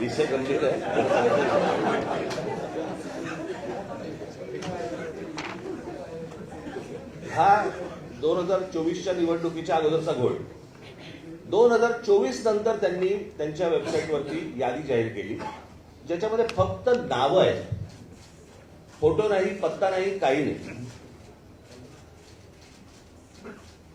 अरे विषय गंभीर आहे. हा दोन हजार चोवीसच्या निवडणुकीच्या अगोदरचा घोळ. दोन हजार चोवीस नंतर त्यांनी त्यांच्या वेबसाईटवरती यादी जाहीर केली ज्याच्यामध्ये फक्त नावं आहेत. फोटो नाही पत्ता नाही काही नाही.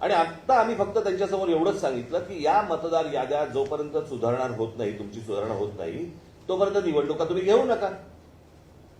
आणि आता आम्ही फक्त त्यांच्यासमोर एवढंच सांगितलं की या मतदार याद्या जोपर्यंत सुधारणा होत नाही तुमची सुधारणा होत नाही तोपर्यंत निवडणुका तुम्ही घेऊ नका.